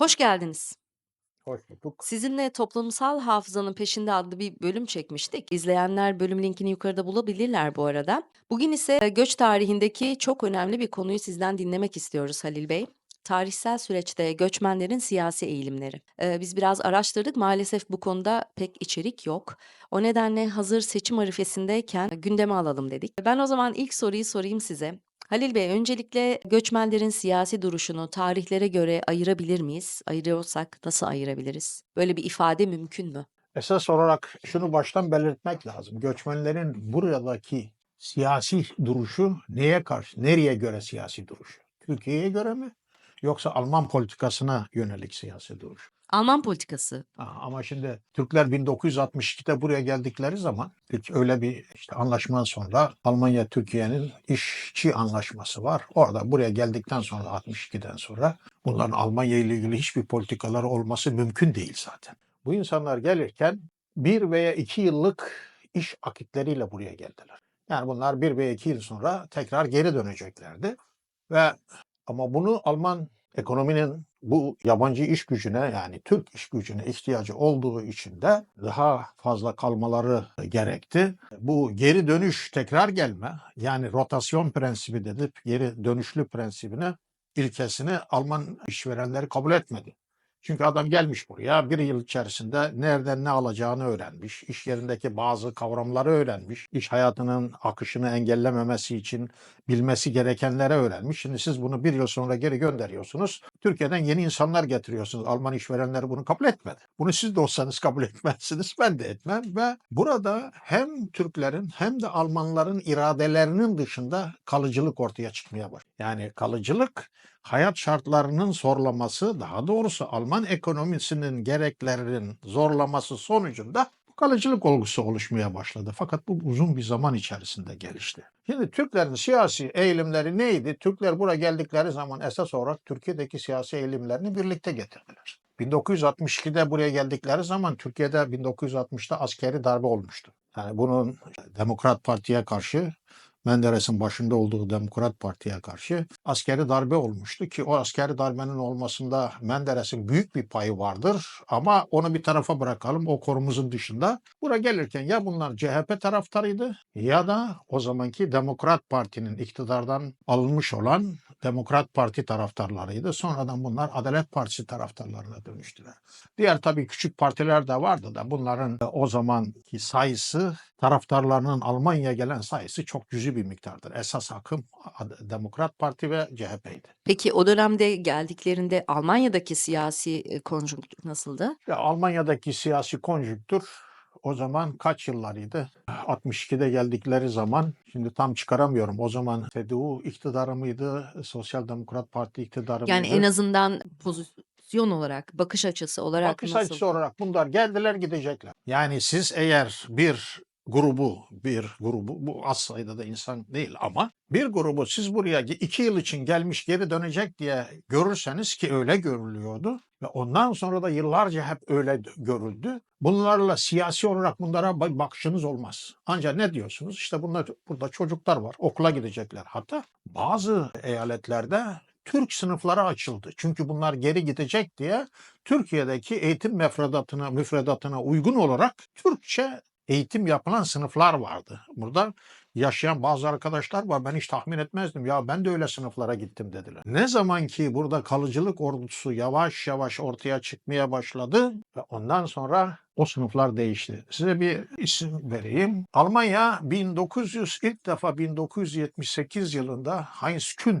Hoş geldiniz. Hoş bulduk. Sizinle Toplumsal Hafızanın Peşinde adlı bir bölüm çekmiştik. İzleyenler bölüm linkini yukarıda bulabilirler bu arada. Bugün ise e, göç tarihindeki çok önemli bir konuyu sizden dinlemek istiyoruz Halil Bey. Tarihsel süreçte göçmenlerin siyasi eğilimleri. Ee, biz biraz araştırdık. Maalesef bu konuda pek içerik yok. O nedenle hazır seçim arifesindeyken gündeme alalım dedik. Ben o zaman ilk soruyu sorayım size. Halil Bey, öncelikle göçmenlerin siyasi duruşunu tarihlere göre ayırabilir miyiz? Ayırıyorsak nasıl ayırabiliriz? Böyle bir ifade mümkün mü? Esas olarak şunu baştan belirtmek lazım. Göçmenlerin buradaki siyasi duruşu neye karşı, nereye göre siyasi duruşu? Türkiye'ye göre mi? Yoksa Alman politikasına yönelik siyasi duruş. Alman politikası. Ha, ama şimdi Türkler 1962'de buraya geldikleri zaman öyle bir işte anlaşma sonra Almanya Türkiye'nin işçi anlaşması var. Orada buraya geldikten sonra 62'den sonra bunların Almanya ile ilgili hiçbir politikaları olması mümkün değil zaten. Bu insanlar gelirken bir veya iki yıllık iş akitleriyle buraya geldiler. Yani bunlar bir veya iki yıl sonra tekrar geri döneceklerdi. Ve ama bunu Alman ekonominin bu yabancı iş gücüne yani Türk iş gücüne ihtiyacı olduğu için de daha fazla kalmaları gerekti. Bu geri dönüş tekrar gelme yani rotasyon prensibi dedip geri dönüşlü prensibine ilkesini Alman işverenleri kabul etmedi. Çünkü adam gelmiş buraya bir yıl içerisinde nereden ne alacağını öğrenmiş, iş yerindeki bazı kavramları öğrenmiş, iş hayatının akışını engellememesi için bilmesi gerekenleri öğrenmiş. Şimdi siz bunu bir yıl sonra geri gönderiyorsunuz. Türkiye'den yeni insanlar getiriyorsunuz. Alman işverenleri bunu kabul etmedi. Bunu siz de olsanız kabul etmezsiniz. Ben de etmem ve burada hem Türklerin hem de Almanların iradelerinin dışında kalıcılık ortaya çıkmaya başladı. Yani kalıcılık hayat şartlarının zorlaması, daha doğrusu Alman ekonomisinin gereklerinin zorlaması sonucunda bu kalıcılık olgusu oluşmaya başladı. Fakat bu uzun bir zaman içerisinde gelişti. Şimdi Türklerin siyasi eğilimleri neydi? Türkler buraya geldikleri zaman esas olarak Türkiye'deki siyasi eğilimlerini birlikte getirdiler. 1962'de buraya geldikleri zaman Türkiye'de 1960'ta askeri darbe olmuştu. Yani bunun Demokrat Parti'ye karşı Menderes'in başında olduğu Demokrat Parti'ye karşı askeri darbe olmuştu ki o askeri darbenin olmasında Menderes'in büyük bir payı vardır ama onu bir tarafa bırakalım o konumuzun dışında. Buraya gelirken ya bunlar CHP taraftarıydı ya da o zamanki Demokrat Parti'nin iktidardan alınmış olan Demokrat Parti taraftarlarıydı. Sonradan bunlar Adalet Partisi taraftarlarına dönüştüler. Diğer tabii küçük partiler de vardı da bunların o zamanki sayısı taraftarlarının Almanya'ya gelen sayısı çok cüzi bir miktardır. Esas akım Demokrat Parti ve CHP'ydi. Peki o dönemde geldiklerinde Almanya'daki siyasi konjonktür nasıldı? Ya Almanya'daki siyasi konjüktür o zaman kaç yıllarıydı? 62'de geldikleri zaman şimdi tam çıkaramıyorum. O zaman CDU iktidarı mıydı? Sosyal Demokrat Parti iktidarı Yani mıydı? en azından pozisyon olarak, bakış açısı olarak Bakış nasıl? açısı olarak bunlar geldiler gidecekler. Yani siz eğer bir grubu, bir grubu, bu az sayıda da insan değil ama bir grubu siz buraya iki yıl için gelmiş geri dönecek diye görürseniz ki öyle görülüyordu ve ondan sonra da yıllarca hep öyle görüldü. Bunlarla siyasi olarak bunlara bakışınız olmaz. Ancak ne diyorsunuz? İşte bunlar burada çocuklar var. Okula gidecekler. Hatta bazı eyaletlerde Türk sınıfları açıldı. Çünkü bunlar geri gidecek diye Türkiye'deki eğitim müfredatına, müfredatına uygun olarak Türkçe eğitim yapılan sınıflar vardı. Burada yaşayan bazı arkadaşlar var. Ben hiç tahmin etmezdim. Ya ben de öyle sınıflara gittim dediler. Ne zaman ki burada kalıcılık ordusu yavaş yavaş ortaya çıkmaya başladı ve ondan sonra o sınıflar değişti. Size bir isim vereyim. Almanya 1900 ilk defa 1978 yılında Heinz Kühn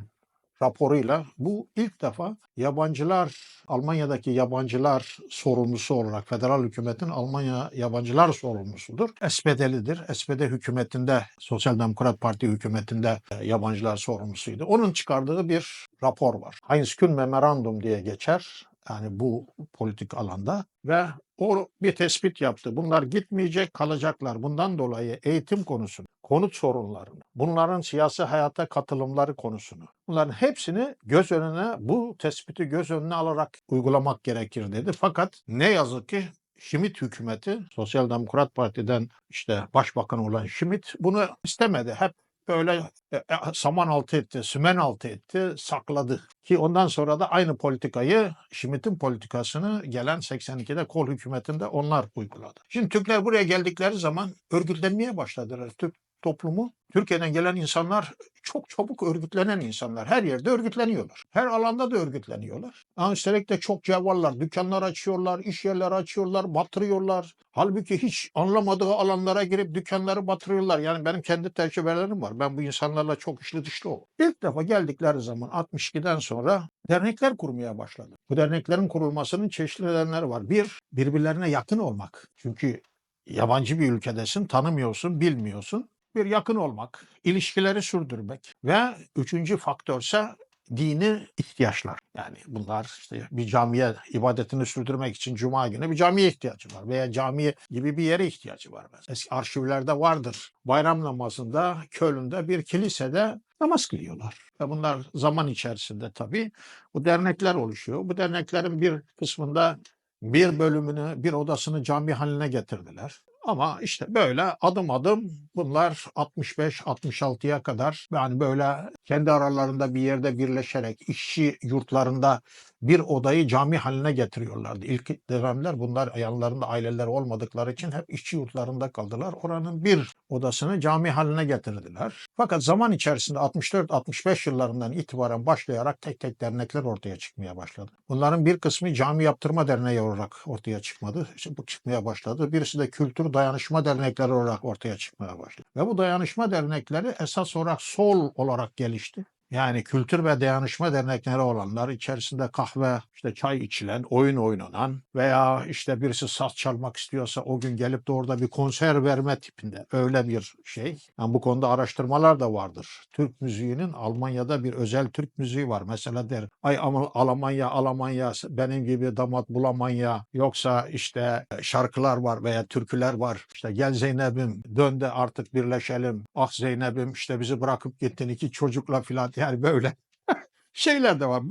raporuyla bu ilk defa yabancılar Almanya'daki yabancılar sorumlusu olarak federal hükümetin Almanya yabancılar sorumlusudur. SPD'lidir. SPD hükümetinde Sosyal Demokrat Parti hükümetinde e, yabancılar sorumlusuydu. Onun çıkardığı bir rapor var. Heinz Kühn Memorandum diye geçer. Yani bu politik alanda ve o bir tespit yaptı. Bunlar gitmeyecek, kalacaklar. Bundan dolayı eğitim konusunu, konut sorunlarını, bunların siyasi hayata katılımları konusunu, bunların hepsini göz önüne, bu tespiti göz önüne alarak uygulamak gerekir dedi. Fakat ne yazık ki Schmidt hükümeti, Sosyal Demokrat Parti'den işte başbakan olan Schmidt bunu istemedi. Hep böyle e, e, saman altı etti, sümen altı etti, sakladı. Ki ondan sonra da aynı politikayı, Schmitt'in politikasını gelen 82'de kol hükümetinde onlar uyguladı. Şimdi Türkler buraya geldikleri zaman örgütlenmeye başladılar. Türk toplumu, Türkiye'den gelen insanlar çok çabuk örgütlenen insanlar. Her yerde örgütleniyorlar. Her alanda da örgütleniyorlar. Ama üstelik de çok cevvallar. Dükkanlar açıyorlar, iş yerleri açıyorlar, batırıyorlar. Halbuki hiç anlamadığı alanlara girip dükkanları batırıyorlar. Yani benim kendi tecrübelerim var. Ben bu insanlarla çok işli dışlı oldum. İlk defa geldikleri zaman 62'den sonra dernekler kurmaya başladı. Bu derneklerin kurulmasının çeşitli nedenleri var. Bir, birbirlerine yakın olmak. Çünkü yabancı bir ülkedesin, tanımıyorsun, bilmiyorsun bir yakın olmak, ilişkileri sürdürmek ve üçüncü faktörse dini ihtiyaçlar. Yani bunlar işte bir camiye ibadetini sürdürmek için cuma günü bir camiye ihtiyacı var veya camiye gibi bir yere ihtiyacı var. Eski arşivlerde vardır. Bayram namazında Köln'de bir kilisede namaz kılıyorlar. Ve bunlar zaman içerisinde tabii bu dernekler oluşuyor. Bu derneklerin bir kısmında bir bölümünü, bir odasını cami haline getirdiler. Ama işte böyle adım adım bunlar 65-66'ya kadar. Yani böyle kendi aralarında bir yerde birleşerek işçi yurtlarında bir odayı cami haline getiriyorlardı. İlk dönemler bunlar yanlarında aileler olmadıkları için hep işçi yurtlarında kaldılar. Oranın bir odasını cami haline getirdiler. Fakat zaman içerisinde 64-65 yıllarından itibaren başlayarak tek tek dernekler ortaya çıkmaya başladı. Bunların bir kısmı cami yaptırma derneği olarak ortaya çıkmadı. İşte bu çıkmaya başladı. Birisi de kültür dayanışma dernekleri olarak ortaya çıkmaya başladı. Ve bu dayanışma dernekleri esas olarak sol olarak gelişti gelişti. Yani kültür ve dayanışma dernekleri olanlar içerisinde kahve, işte çay içilen, oyun oynanan veya işte birisi saz çalmak istiyorsa o gün gelip de orada bir konser verme tipinde öyle bir şey. Yani bu konuda araştırmalar da vardır. Türk müziğinin Almanya'da bir özel Türk müziği var. Mesela der ay ama Almanya Almanya benim gibi damat bulamanya yoksa işte şarkılar var veya türküler var. İşte gel Zeynep'im dön de artık birleşelim. Ah Zeynep'im işte bizi bırakıp gittin iki çocukla filan yani böyle şeyler de var.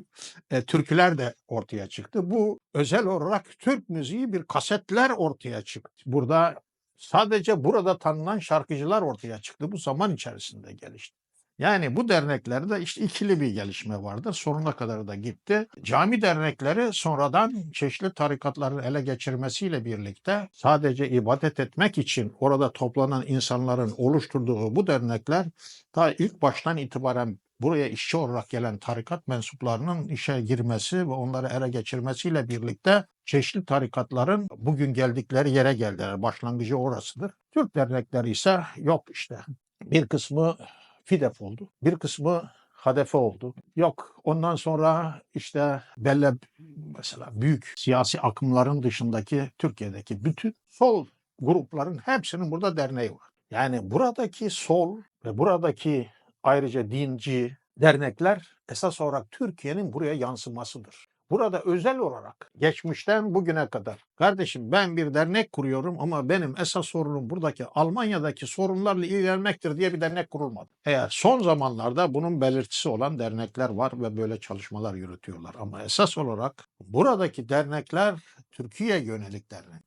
E, türküler de ortaya çıktı. Bu özel olarak Türk müziği bir kasetler ortaya çıktı. Burada sadece burada tanınan şarkıcılar ortaya çıktı. Bu zaman içerisinde gelişti. Yani bu derneklerde işte ikili bir gelişme vardır. Sonuna kadar da gitti. Cami dernekleri sonradan çeşitli tarikatların ele geçirmesiyle birlikte sadece ibadet etmek için orada toplanan insanların oluşturduğu bu dernekler ta ilk baştan itibaren buraya işçi olarak gelen tarikat mensuplarının işe girmesi ve onları ele geçirmesiyle birlikte çeşitli tarikatların bugün geldikleri yere geldiler. Başlangıcı orasıdır. Türk dernekleri ise yok işte. Bir kısmı FİDEF oldu. Bir kısmı HDP oldu. Yok ondan sonra işte belli mesela büyük siyasi akımların dışındaki Türkiye'deki bütün sol grupların hepsinin burada derneği var. Yani buradaki sol ve buradaki ayrıca dinci dernekler esas olarak Türkiye'nin buraya yansımasıdır. Burada özel olarak geçmişten bugüne kadar kardeşim ben bir dernek kuruyorum ama benim esas sorunum buradaki Almanya'daki sorunlarla ilgilenmektir diye bir dernek kurulmadı. Eğer son zamanlarda bunun belirtisi olan dernekler var ve böyle çalışmalar yürütüyorlar ama esas olarak buradaki dernekler Türkiye yönelik dernek.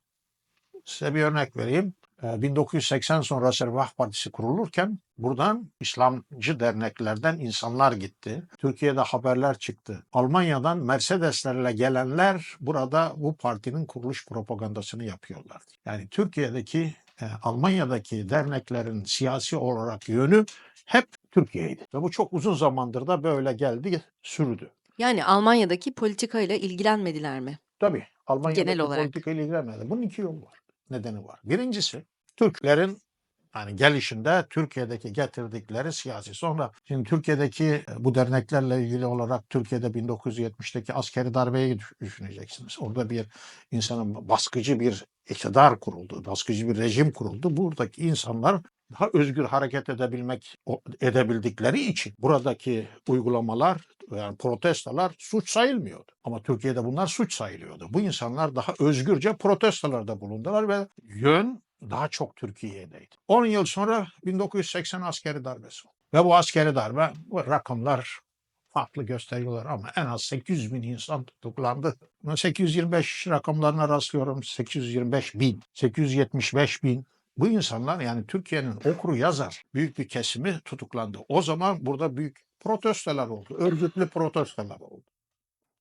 Size bir örnek vereyim. 1980 sonrası Refah Partisi kurulurken buradan İslamcı derneklerden insanlar gitti. Türkiye'de haberler çıktı. Almanya'dan Mercedeslerle gelenler burada bu partinin kuruluş propagandasını yapıyorlar. Yani Türkiye'deki e, Almanya'daki derneklerin siyasi olarak yönü hep Türkiye'ydi. Ve bu çok uzun zamandır da böyle geldi, sürdü. Yani Almanya'daki politikayla ilgilenmediler mi? Tabii Almanya'daki Genel olarak. politikayla ilgilenmedi. Bunun iki yolu var. Nedeni var. Birincisi Türklerin yani gelişinde Türkiye'deki getirdikleri siyasi. Sonra şimdi Türkiye'deki e, bu derneklerle ilgili olarak Türkiye'de 1970'teki askeri darbeyi düş- düşüneceksiniz. Orada bir insanın baskıcı bir iktidar kuruldu, baskıcı bir rejim kuruldu. Buradaki insanlar daha özgür hareket edebilmek edebildikleri için buradaki uygulamalar yani protestolar suç sayılmıyordu. Ama Türkiye'de bunlar suç sayılıyordu. Bu insanlar daha özgürce protestolarda bulundular ve yön daha çok Türkiye'deydi. 10 yıl sonra 1980 askeri darbesi oldu. Ve bu askeri darbe bu rakamlar farklı gösteriyorlar ama en az 800 bin insan tutuklandı. Ben 825 rakamlarına rastlıyorum. 825 bin, 875 bin, bu insanlar yani Türkiye'nin okuru yazar büyük bir kesimi tutuklandı. O zaman burada büyük protestolar oldu. Örgütlü protestolar oldu.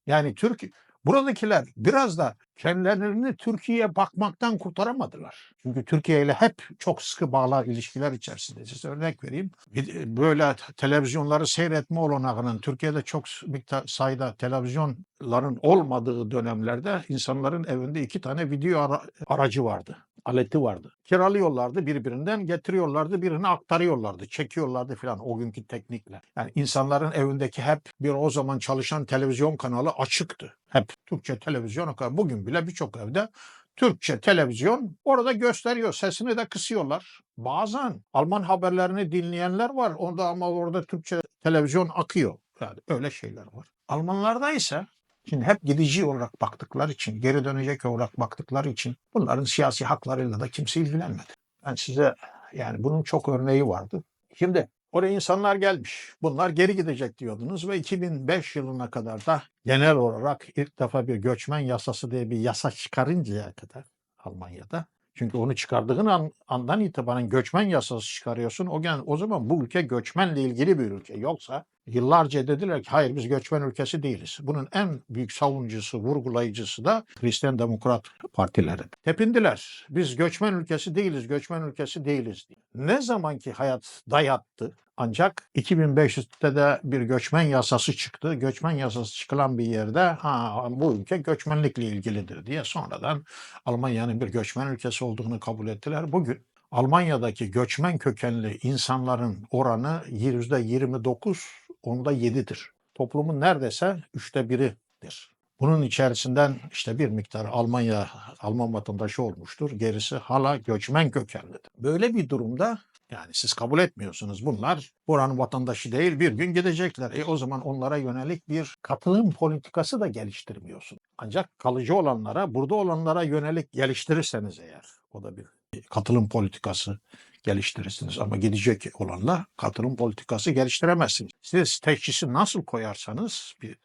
Yani Türk buradakiler biraz da kendilerini Türkiye'ye bakmaktan kurtaramadılar. Çünkü Türkiye ile hep çok sıkı bağlar ilişkiler içerisinde. Size örnek vereyim. Bir- Böyle televizyonları seyretme olanağının Türkiye'de çok miktar sayıda televizyonların olmadığı dönemlerde insanların evinde iki tane video ara- aracı vardı. Aleti vardı. Kiralıyorlardı birbirinden getiriyorlardı birini aktarıyorlardı. Çekiyorlardı filan o günkü teknikle. Yani insanların evindeki hep bir o zaman çalışan televizyon kanalı açıktı. Hep Türkçe televizyon. Bugün bile birçok evde Türkçe televizyon orada gösteriyor. Sesini de kısıyorlar. Bazen Alman haberlerini dinleyenler var. Onda ama orada Türkçe televizyon akıyor. Yani öyle şeyler var. Almanlarda ise Şimdi hep gidici olarak baktıkları için, geri dönecek olarak baktıkları için bunların siyasi haklarıyla da kimse ilgilenmedi. Ben size yani bunun çok örneği vardı. Şimdi oraya insanlar gelmiş. Bunlar geri gidecek diyordunuz ve 2005 yılına kadar da genel olarak ilk defa bir göçmen yasası diye bir yasa çıkarıncaya kadar Almanya'da çünkü onu çıkardığın an, andan itibaren göçmen yasası çıkarıyorsun. O, gen, o zaman bu ülke göçmenle ilgili bir ülke. Yoksa yıllarca dediler ki hayır biz göçmen ülkesi değiliz. Bunun en büyük savunucusu, vurgulayıcısı da Hristiyan Demokrat partileri. Tepindiler. Biz göçmen ülkesi değiliz, göçmen ülkesi değiliz diye. Ne zaman ki hayat dayattı ancak 2500'te de bir göçmen yasası çıktı. Göçmen yasası çıkılan bir yerde ha bu ülke göçmenlikle ilgilidir diye sonradan Almanya'nın bir göçmen ülkesi olduğunu kabul ettiler. Bugün Almanya'daki göçmen kökenli insanların oranı %29, onda 7'dir. Toplumun neredeyse üçte biridir. Bunun içerisinden işte bir miktar Almanya, Alman vatandaşı olmuştur. Gerisi hala göçmen kökenlidir. Böyle bir durumda yani siz kabul etmiyorsunuz. Bunlar buranın vatandaşı değil bir gün gidecekler. E o zaman onlara yönelik bir katılım politikası da geliştirmiyorsun. Ancak kalıcı olanlara, burada olanlara yönelik geliştirirseniz eğer o da bir katılım politikası geliştirirsiniz. Ama gidecek olanla katılım politikası geliştiremezsiniz. Siz teşhisi nasıl koyarsanız bir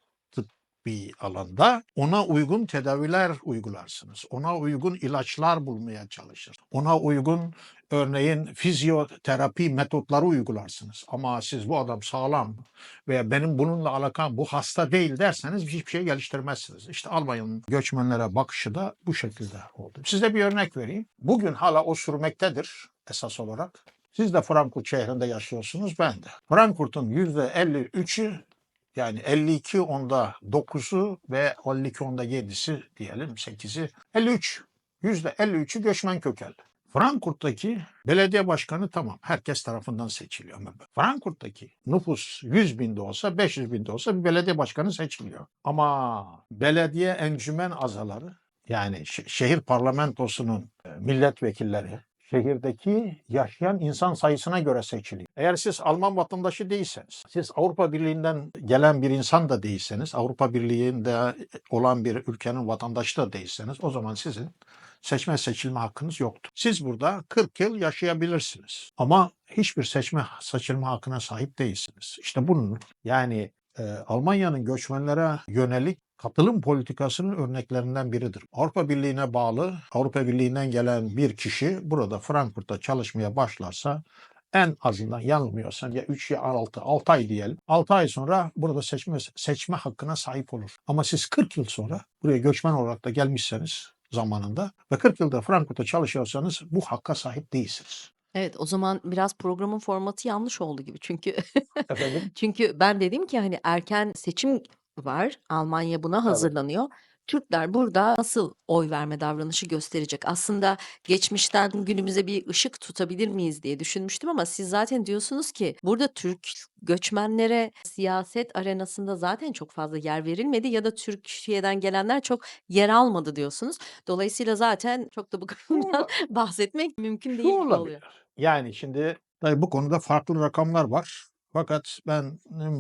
tıbbi alanda ona uygun tedaviler uygularsınız. Ona uygun ilaçlar bulmaya çalışır. Ona uygun örneğin fizyoterapi metotları uygularsınız. Ama siz bu adam sağlam veya benim bununla alakam bu hasta değil derseniz hiçbir şey geliştirmezsiniz. İşte Almanya'nın göçmenlere bakışı da bu şekilde oldu. Size bir örnek vereyim. Bugün hala o sürmektedir esas olarak. Siz de Frankfurt şehrinde yaşıyorsunuz, ben de. Frankfurt'un %53'ü yani 52 onda 9'u ve 52 onda 7'si diyelim 8'i 53. %53'ü göçmen kökenli. Frankfurt'taki belediye başkanı tamam herkes tarafından seçiliyor ama Frankfurt'taki nüfus 100 binde olsa 500 binde olsa bir belediye başkanı seçiliyor. Ama belediye encümen azaları yani şe- şehir parlamentosunun e, milletvekilleri şehirdeki yaşayan insan sayısına göre seçiliyor. Eğer siz Alman vatandaşı değilseniz, siz Avrupa Birliği'nden gelen bir insan da değilseniz, Avrupa Birliği'nde olan bir ülkenin vatandaşı da değilseniz o zaman sizin seçme seçilme hakkınız yoktur. Siz burada 40 yıl yaşayabilirsiniz ama hiçbir seçme seçilme hakkına sahip değilsiniz. İşte bunun yani e, Almanya'nın göçmenlere yönelik katılım politikasının örneklerinden biridir. Avrupa Birliği'ne bağlı, Avrupa Birliği'nden gelen bir kişi burada Frankfurt'ta çalışmaya başlarsa en azından yanılmıyorsam ya 3 ya 6, 6 ay diyelim. 6 ay sonra burada seçme seçme hakkına sahip olur. Ama siz 40 yıl sonra buraya göçmen olarak da gelmişseniz zamanında ve 40 yılda Frankfurt'ta çalışıyorsanız bu hakka sahip değilsiniz. Evet, o zaman biraz programın formatı yanlış oldu gibi. Çünkü Efendim? çünkü ben dedim ki hani erken seçim var. Almanya buna hazırlanıyor. Türkler burada nasıl oy verme davranışı gösterecek? Aslında geçmişten günümüze bir ışık tutabilir miyiz diye düşünmüştüm ama siz zaten diyorsunuz ki burada Türk göçmenlere siyaset arenasında zaten çok fazla yer verilmedi ya da Türkiye'den gelenler çok yer almadı diyorsunuz. Dolayısıyla zaten çok da bu konudan bahsetmek mümkün Şu değil gibi oluyor. olabilir. Yani şimdi tabii bu konuda farklı rakamlar var. Fakat ben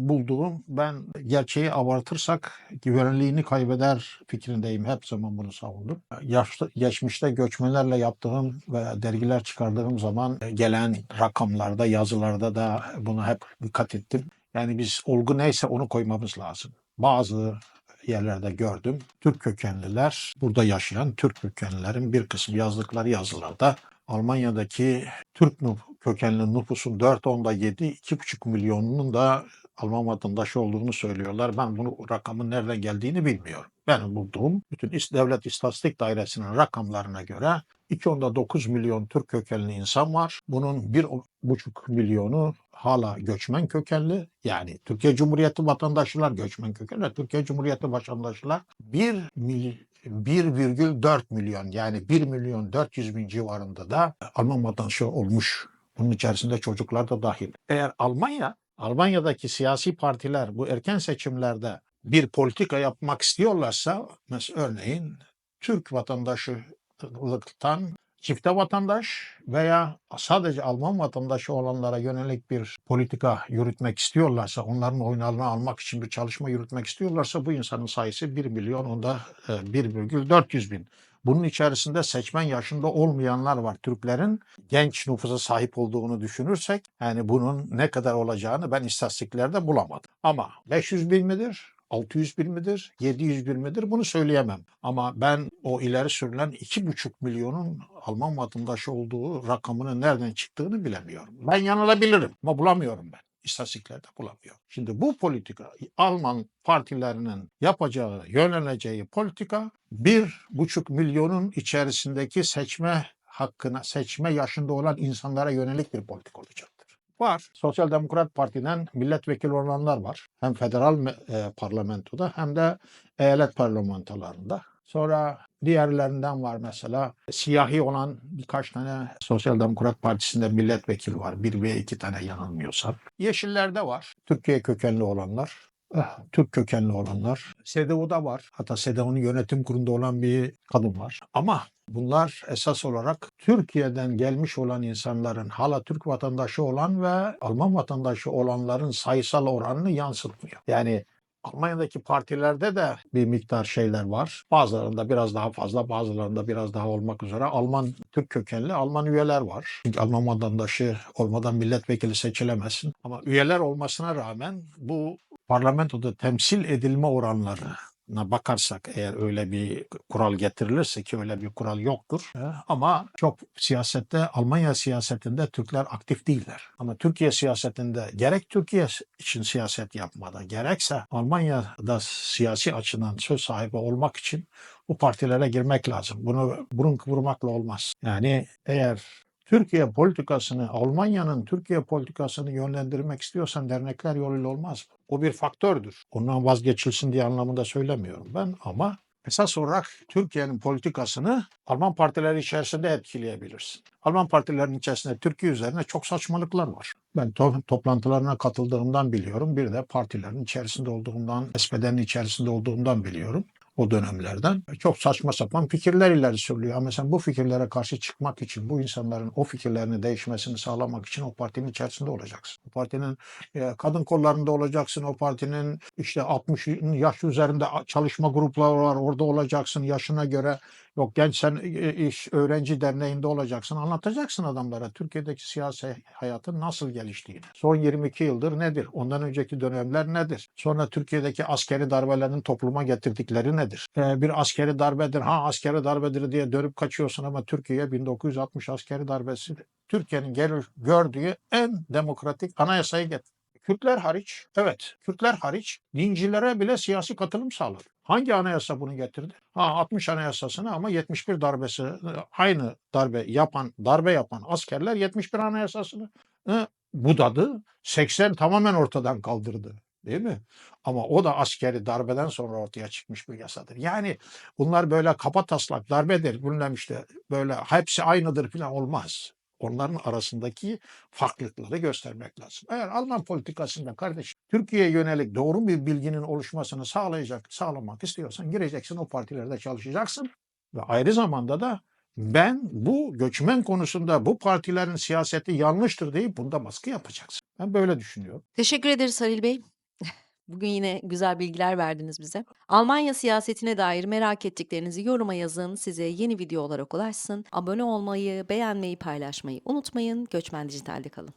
bulduğum, ben gerçeği abartırsak güvenliğini kaybeder fikrindeyim. Hep zaman bunu savundum. Yaşta, geçmişte göçmenlerle yaptığım ve dergiler çıkardığım zaman gelen rakamlarda, yazılarda da buna hep dikkat ettim. Yani biz olgu neyse onu koymamız lazım. Bazı yerlerde gördüm. Türk kökenliler, burada yaşayan Türk kökenlilerin bir kısmı yazdıkları yazılarda Almanya'daki Türk kökenli nüfusun 4.7, 2,5 milyonunun da Alman vatandaşı olduğunu söylüyorlar. Ben bunu rakamın nereden geldiğini bilmiyorum. Benim bulduğum bütün Devlet İstatistik Dairesi'nin rakamlarına göre 2.9 milyon Türk kökenli insan var. Bunun 1,5 milyonu hala göçmen kökenli. Yani Türkiye Cumhuriyeti vatandaşılar göçmen kökenli. Türkiye Cumhuriyeti vatandaşılar 1 mil 1,4 milyon yani 1 milyon 400 bin civarında da Alman vatandaşı olmuş. Bunun içerisinde çocuklar da dahil. Eğer Almanya, Almanya'daki siyasi partiler bu erken seçimlerde bir politika yapmak istiyorlarsa, mesela örneğin Türk vatandaşlıktan çifte vatandaş veya sadece Alman vatandaşı olanlara yönelik bir politika yürütmek istiyorlarsa, onların oylarını almak için bir çalışma yürütmek istiyorlarsa bu insanın sayısı 1 milyon, onda e, 1,400 bin. Bunun içerisinde seçmen yaşında olmayanlar var. Türklerin genç nüfusa sahip olduğunu düşünürsek yani bunun ne kadar olacağını ben istatistiklerde bulamadım. Ama 500 bin midir? 600 bin midir? 700 bin midir? Bunu söyleyemem. Ama ben o ileri sürülen 2,5 milyonun Alman vatandaşı olduğu rakamının nereden çıktığını bilemiyorum. Ben yanılabilirim ama bulamıyorum ben. İstatistiklerde bulamıyorum. Şimdi bu politika Alman partilerinin yapacağı, yöneleceği politika bir buçuk milyonun içerisindeki seçme hakkına, seçme yaşında olan insanlara yönelik bir politika olacaktır. Var. Sosyal Demokrat Parti'den milletvekili olanlar var. Hem federal e, parlamentoda hem de eyalet parlamentolarında. Sonra diğerlerinden var mesela siyahi olan birkaç tane Sosyal Demokrat Partisi'nde milletvekili var. Bir ve iki tane yanılmıyorsam. Yeşillerde var. Türkiye kökenli olanlar. eh, Türk kökenli olanlar. SEDEU'da var. Hatta SEDEU'nun yönetim kurulunda olan bir kadın var. Ama bunlar esas olarak Türkiye'den gelmiş olan insanların hala Türk vatandaşı olan ve Alman vatandaşı olanların sayısal oranını yansıtmıyor. Yani Almanya'daki partilerde de bir miktar şeyler var. Bazılarında biraz daha fazla, bazılarında biraz daha olmak üzere Alman, Türk kökenli Alman üyeler var. Çünkü Alman vatandaşı olmadan milletvekili seçilemezsin. Ama üyeler olmasına rağmen bu parlamentoda temsil edilme oranlarına bakarsak eğer öyle bir kural getirilirse ki öyle bir kural yoktur. E, Ama çok siyasette Almanya siyasetinde Türkler aktif değiller. Ama Türkiye siyasetinde gerek Türkiye için siyaset yapmada gerekse Almanya'da siyasi açıdan söz sahibi olmak için bu partilere girmek lazım. Bunu burun kıvırmakla olmaz. Yani eğer Türkiye politikasını, Almanya'nın Türkiye politikasını yönlendirmek istiyorsan dernekler yoluyla olmaz. O bir faktördür. Ondan vazgeçilsin diye anlamında söylemiyorum ben ama esas olarak Türkiye'nin politikasını Alman partileri içerisinde etkileyebilirsin. Alman partilerinin içerisinde Türkiye üzerine çok saçmalıklar var. Ben to- toplantılarına katıldığımdan biliyorum. Bir de partilerin içerisinde olduğumdan, SPD'nin içerisinde olduğumdan biliyorum o dönemlerden çok saçma sapan fikirler ileri sürülüyor. Ama sen bu fikirlere karşı çıkmak için, bu insanların o fikirlerini değişmesini sağlamak için o partinin içerisinde olacaksın. O partinin e, kadın kollarında olacaksın. O partinin işte 60 yaş üzerinde çalışma grupları var. Orada olacaksın yaşına göre. Yok genç sen e, iş öğrenci derneğinde olacaksın. Anlatacaksın adamlara Türkiye'deki siyasi hayatın nasıl geliştiğini. Son 22 yıldır nedir? Ondan önceki dönemler nedir? Sonra Türkiye'deki askeri darbelerin topluma getirdikleri nedir? Ee, bir askeri darbedir. Ha askeri darbedir diye dönüp kaçıyorsun ama Türkiye 1960 askeri darbesi Türkiye'nin gördüğü en demokratik anayasayı getirdi. Kürtler hariç, evet Kürtler hariç dincilere bile siyasi katılım sağladı. Hangi anayasa bunu getirdi? Ha 60 anayasasını ama 71 darbesi aynı darbe yapan darbe yapan askerler 71 anayasasını e, budadı. 80 tamamen ortadan kaldırdı. Değil mi? Ama o da askeri darbeden sonra ortaya çıkmış bir yasadır. Yani bunlar böyle kapa taslak darbedir. Bunlar işte böyle hepsi aynıdır falan olmaz. Onların arasındaki farklılıkları göstermek lazım. Eğer Alman politikasında kardeş Türkiye'ye yönelik doğru bir bilginin oluşmasını sağlayacak, sağlamak istiyorsan gireceksin o partilerde çalışacaksın. Ve ayrı zamanda da ben bu göçmen konusunda bu partilerin siyaseti yanlıştır deyip bunda baskı yapacaksın. Ben böyle düşünüyorum. Teşekkür ederiz Halil Bey. Bugün yine güzel bilgiler verdiniz bize. Almanya siyasetine dair merak ettiklerinizi yoruma yazın. Size yeni video olarak ulaşsın. Abone olmayı, beğenmeyi, paylaşmayı unutmayın. Göçmen Dijital'de kalın.